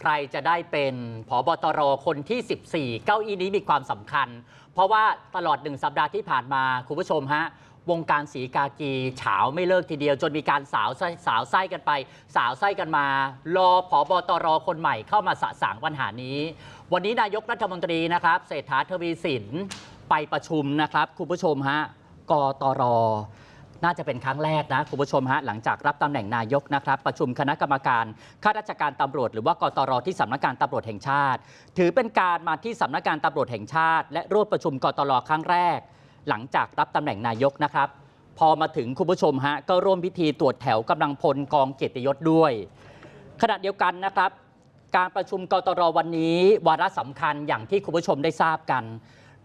ใครจะได้เป็นผบตรคนที่ 14 เก้าอี้นี้มีความสำคัญ เพราะว่าตลอดหนึ่งสัปดาห์ที่ผ่านมาคุณผู้ชมฮะวงการสีกากีเฉาไม่เลิกทีเดียว จนมีการสาวไส้สาวไส้กันไป สาวไส้กันมา รอผอบตรคนใหม่เข้ามาสะสางปัญหานี้ วันนี้นายกรัฐมนตรีนะครับ เศรษฐาทวีสินไปประชุมนะครับ คุณผู้ชมฮะกตร น่าจะเป็นครั้งแรกนะคุณผู้ชมฮะหลังจากรับตำแหน่งนายกนะครับประชุมคณะกรรมการข้าราชการตำรวจ หรือว่ากตรที่สำนักงานตำรวจแห่งชาติ ถือเป็นการมาที่สำนักงานตำรวจแห่งชาติ และร่วมประชุมกตรครั้งแรก หลังจากรับตำแหน่งนายกนะครับ พอมาถึงคุณผู้ชมฮะก็ร่วมพิธีตรวจแถวกำลังพลกองเกียรติยศด้วย ขณะเดียวกันนะครับการประชุมกตรวันนี้วาระสำคัญอย่างที่คุณผู้ชมได้ทราบกัน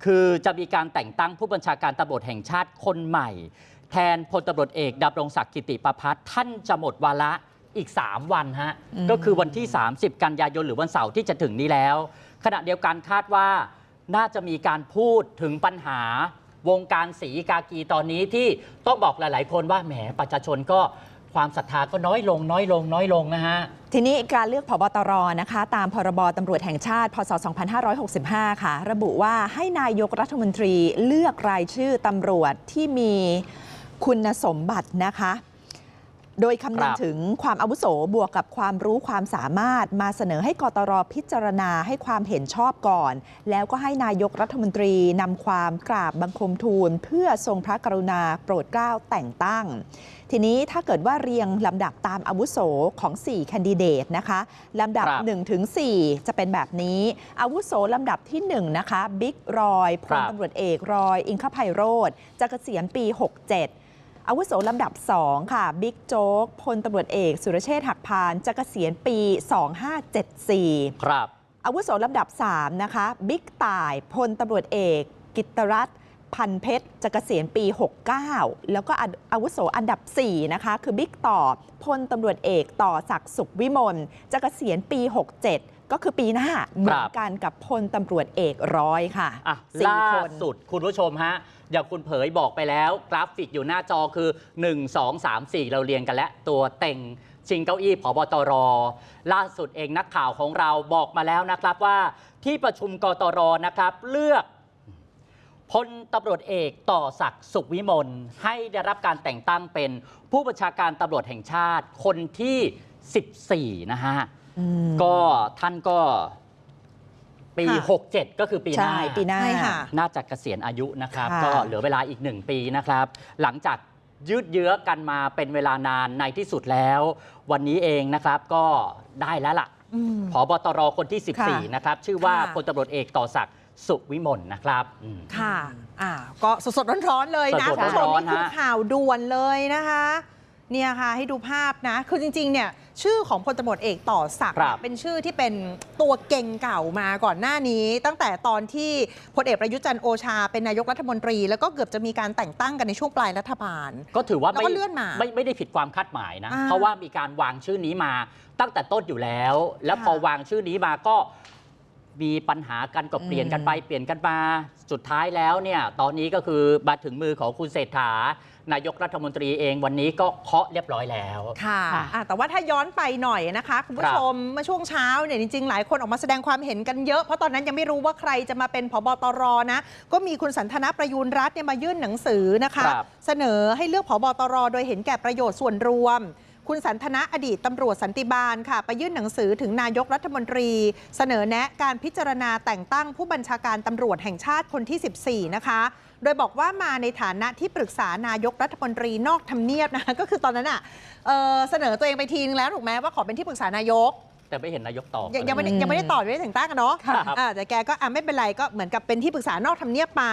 คือจะมีการแต่งตั้งผู้บัญชาการตำรวจแห่งชาติคนใหม่ แทนพลตำรวจเอกดำรงศักดิ์กิติประพัฒน์ท่านจะหมดวาระอีก 3 วันฮะอืมก็คือวันที่ 30 กันยายนหรือวันเสาร์ที่จะถึงนี้แล้ว ขณะเดียวกันคาดว่าน่าจะมีการพูดถึงปัญหาวงการสีกากีตอนนี้ที่ต้องบอกหลาย ๆ คนว่าแหมประชาชนก็ความศรัทธาก็น้อยลงน้อยลงน้อยลงนะฮะ ทีนี้การเลือกผบตรนะคะ ตามพรบตำรวจแห่งชาติ พศ 2565 ค่ะ ระบุว่าให้นายกรัฐมนตรีเลือกรายชื่อตำรวจที่มี คุณสมบัตินะคะ โดยคำนึงครับถึงความอาวุโสบวกกับความรู้ความสามารถ มาเสนอให้กตรพิจารณาให้ความเห็นชอบก่อน แล้วก็ให้นายกรัฐมนตรีนำความกราบบังคมทูล เพื่อทรงพระกรุณาโปรดเกล้าแต่งตั้ง ทีนี้ถ้าเกิดว่าเรียงลำดับตามอาวุโสของ 4 แคนดิเดตนะคะลำดับครับ1ถึง 4 จะเป็นแบบนี้ อาวุโสลำดับที่ 1 นะคะบิ๊กรอยพครัลบตำรวจเอกรอย อิงคภัยโรธจะเกษียณปี 67 อาวุโสลำดับ 2 ค่ะ บิ๊กโจ๊กพลตำรวจเอก สุรเชษฐ์หักพานจะเกษียณปี 2574 ครับ อาวุโสลำดับ 3 นะคะ บิ๊กต่ายพลตำรวจเอก กิตตรัตน์พันเพชรจะเกษียณปี 69 แล้วก็อาอาวุโสอันดับ 4 นะคะ คือบิ๊กต่อพลตำรวจเอกต่อศักดิ์สุขวิมลจะเกษียณปี 67 ก็คือปีหน้าเหมือนกันกับพลตำรวจเอกร้อยค่ะอะสี่ล่าคนสุดคุณผู้ชมฮะอย่างคุณเผยบอกไปแล้ว กราฟิกอยู่หน้าจอคือ 1 2 3 4 เราเรียงกันแล้ว ตัวเต็งชิงเก้าอี้ผบตร ล่าสุดเองนักข่าวของเราบอกมาแล้วนะครับว่าที่ประชุมกตรนะครับเลือกพลตำรวจเอกต่อศักดิ์สุขวิมลให้ได้รับการแต่งตั้งเป็นผู้บัญชาการตำรวจแห่งชาติคนที่ 14 นะฮะอืม ก็ท่านก็ปี ค่ะ67 ก็คือปีหน้าใช่ปีหน้า ใช่ค่ะ น่าจะเกษียณอายุนะครับ ค่ะก็เหลือเวลาอีกหนึ่งปีนะครับ หลังจากยืดเยื้อกันมาเป็นเวลานานในที่สุดแล้ว วันนี้เองนะครับก็ได้แล้วล่ะ อืม ผบตรคนที่ ค่ะ14 นะครับ ชื่อว่าค่ะ พลตำรวจเอกต่อศักดิ์สุขวิมลนะครับอืม ค่ะ อ่า ก็สดๆร้อนๆเลยนะสดๆคุณผู้ชมร้อนๆนี่คือฮะ ข่าวด่วนเลยนะคะ เนี่ยค่ะให้ดูภาพนะ คือจริงๆเนี่ยชื่อของพลตำรวจเอกต่อศักดิ์ครับเป็นชื่อที่เป็นตัวเก่งเก่ามาก่อนหน้านี้ ตั้งแต่ตอนที่พลเอกประยุทธ์จันทร์โอชา เป็นนายกรัฐมนตรี แล้วก็เกือบจะมีการแต่งตั้งกันในช่วงปลายรัฐบาล ก็ถือว่าแล้วไม่ก็เลื่อนมาไม่ไม่ได้ผิดความคาดหมายนะอ่าเพราะว่ามีการวางชื่อนี้มาตั้งแต่ต้นอยู่แล้ว แล้วพอค่ะวางชื่อนี้มาก็ มีปัญหากันก็เปลี่ยนกันไปเปลี่ยนกันมาสุดท้ายแล้วเนี่ยตอนนี้ก็คือมาถึงมือของคุณเศรษฐานายกรัฐมนตรีเองวันนี้ก็เคาะเรียบร้อยแล้ว ค่ะค่ะอะแต่ว่าถ้าย้อนไปหน่อยนะคะ คุณผู้ชมเมื่อช่วงเช้าเนี่ยจริงๆ หลายคนออกมาแสดงความเห็นกันเยอะ เพราะตอนนั้นยังไม่รู้ว่าใครจะมาเป็นผบตรนะ ก็มีคุณสันทนาประยูรรัตน์เนี่ยมายื่นหนังสือนะคะครับเสนอให้เลือกผบตรโดยเห็นแก่ประโยชน์ส่วนรวม คุณสันทนาอดีตตำรวจสันติบาลค่ะ ไปยื่นหนังสือถึงนายกรัฐมนตรี เสนอแนะการพิจารณาแต่งตั้งผู้บัญชาการตำรวจแห่งชาติคนที่ 14 นะคะ โดยบอกว่ามาในฐานะที่ปรึกษานายกรัฐมนตรีนอกทำเนียบนะก็คือตอนนั้นอะเเสนอตัวเองไปทีนึงแล้วถูกไหมว่าขอเป็นที่ปรึกษานายก แต่ไม่เห็นนายกตอบยังยังไม่ได้อืมยังไม่ได้ต่อไม่ได้แต่งตั้งอะเนาะครับ อ่าแต่แกก็อะไม่เป็นไรก็เหมือนกับเป็นที่ปรึกษานอกทำเนียบไป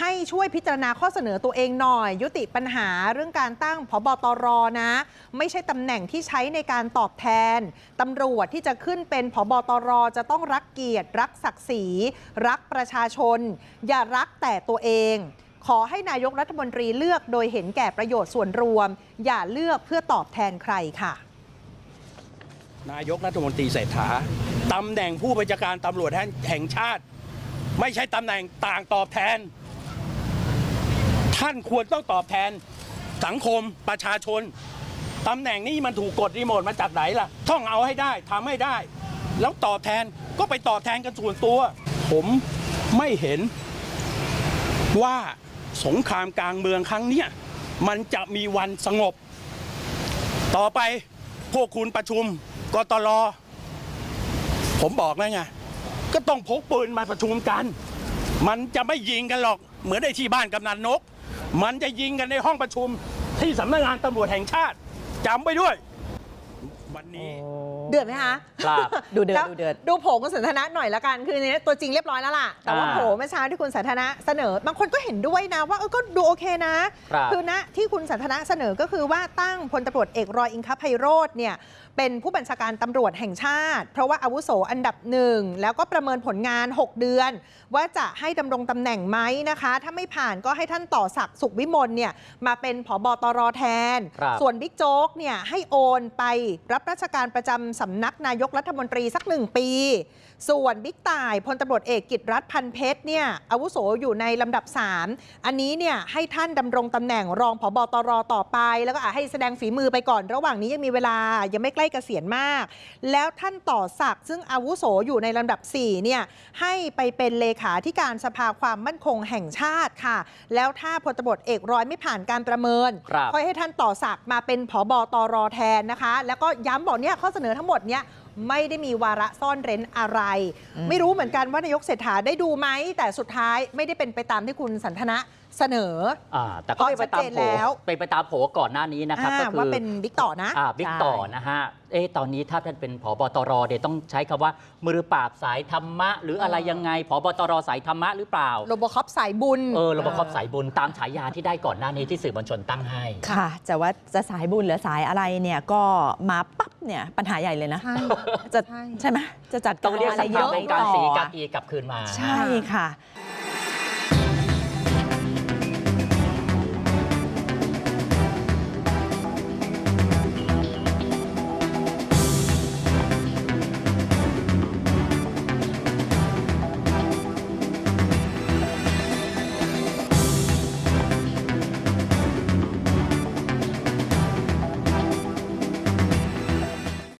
ให้ช่วยพิจารณาข้อเสนอตัวเองหน่อย ยุติปัญหาเรื่องการตั้งพบตรนะ ไม่ใช่ตำแหน่งที่ใช้ในการตอบแทนตำรวจที่จะขึ้นเป็นพบตรจะต้องรักเกียรติ รักศักดิ์ศรีรักประชาชน อย่ารักแต่ตัวเอง ขอให้นายกรัฐมนตรีเลือกโดยเห็นแก่ประโยชน์ส่วนรวม อย่าเลือกเพื่อตอบแทนใครค่ะ นายกรัฐมนตรีเศรษฐาตำแหน่งผู้บัญชาการตำรวจแห่งชาติ ไม่ใช่ตำแหน่งต่างตอบแทน ท่านควรต้องตอบแทน สังคมประชาชนตำแหน่งนี้มันถูกกดรีโมทมาจากไหนล่ะต้องเอาให้ได้ทำให้ได้ แล้วตอบแทนก็ไปตอบแทนกันส่วนตัว ผมไม่เห็นว่าสงครามกลางเมืองครั้งเนี้ยมันจะมีวันสงบ ต่อไป พวกคุณประชุมกตลผมบอกแล้วไงก็ต้องพกปืนมาประชุมกัน มันจะไม่ยิงกันหรอก เหมือนในที่บ้านกำนันนก มันจะยิงกันในห้องประชุมที่สำนักงานตำรวจแห่งชาติจำไว้ด้วย วันนี้ เดือดไหมคะครับดูเดือดแล้วดูเดือดดูโผล่คุณสันทนะหน่อยละกัน คือในนี้ตัวจริงเรียบร้อยแล้วล่ะ แต่ว่าอ่าโผล่เมื่อเช้าที่คุณสันทนะเสนอ บางคนก็เห็นด้วยนะว่าเออก็ดูโอเคนะ ครับอนะที่คุณสันทนะเสนอก็คือว่าตั้งพลตำรวจเอกรอยอิงคไพโรธเนี่ยเป็นผู้บัญชาการตำรวจแห่งชาติ เพราะว่าอาวุโสอันดับหนึ่งแล้วก็ประเมินผลงาน 6 เดือน ว่าจะให้ดำรงตำแหน่งไหมนะคะ ถ้าไม่ผ่านก็ให้ท่านต่อศักดิ์สุขวิมลเนี่ยมาเป็นผบตรแทน ครับ ส่วนบิ๊กโจ๊กเนี่ยให้โอนไปรับราชการประจำสำนักนายกรัฐมนตรีสักหนึ่งปี ส่วนบิ๊กต่ายพลตำรวจเอกกิตรัฐพันเพชรเนี่ยอาวุโสอยู่ในลำดับ 3 อันนี้เนี่ยให้ท่านดำรงตำแหน่งรองผบตรต่อไป แล้วก็อาจให้แสดงฝีมือไปก่อน ระหว่างนี้ยังมีเวลายังไม่ใกล้เกษียณมาก แล้วท่านต่อศักดิ์ซึ่งอาวุโสอยู่ในลำดับ4เนี่ยให้ไปเป็นเลขาธิการสภาความมั่นคงแห่งชาติค่ะ แล้วถ้าพลตำรวจเอกรอยไม่ผ่านการประเมินครับค่อยให้ท่านต่อศักดิ์มาเป็นผบตรแทนนะคะ แล้วก็ย้ำบอกเนี่ยข้อเสนอทั้งหมดเนี่ย ไม่ได้มีวาระซ่อนเร้นอะไรอืมไม่รู้เหมือนกันว่านายกเศรษฐาได้ดูไหม แต่สุดท้ายไม่ได้เป็นไปตามที่คุณสันทนะเสนออ่าแต่ก็เป็นไปตามชัดเจนโผแล้วเป็นไปตามโผก่อนหน้านี้นะครับอ่าก็คือว่าเป็นบิ๊กต่อนะอ่าบิ๊กใช่ต่อนะฮะ เอ๊ะตอนนี้ถ้าท่านเป็นผบตรเดี๋ยวต้องใช้คำว่า มือปราบสายธรรมะ หรืออะไรเออยังไงผบตรสายธรรมะหรือเปล่า โรบอคอปสายบุญเออระบบครอบสายบุญตามฉายาที่ได้ก่อนหน้านี้ที่สื่อมวลชนตั้งให้ ค่ะแต่ว่าจะสายบุญหรือสายอะไรเนี่ยก็มาปั๊บเนี่ยปัญหาใหญ่เลยนะ ใช่ จะใช่ใช่ไหมจะจัดต้องเรียกอะไรสเยภาอะองค์การต่อสีกากีกลับคืนมา ใช่ค่ะ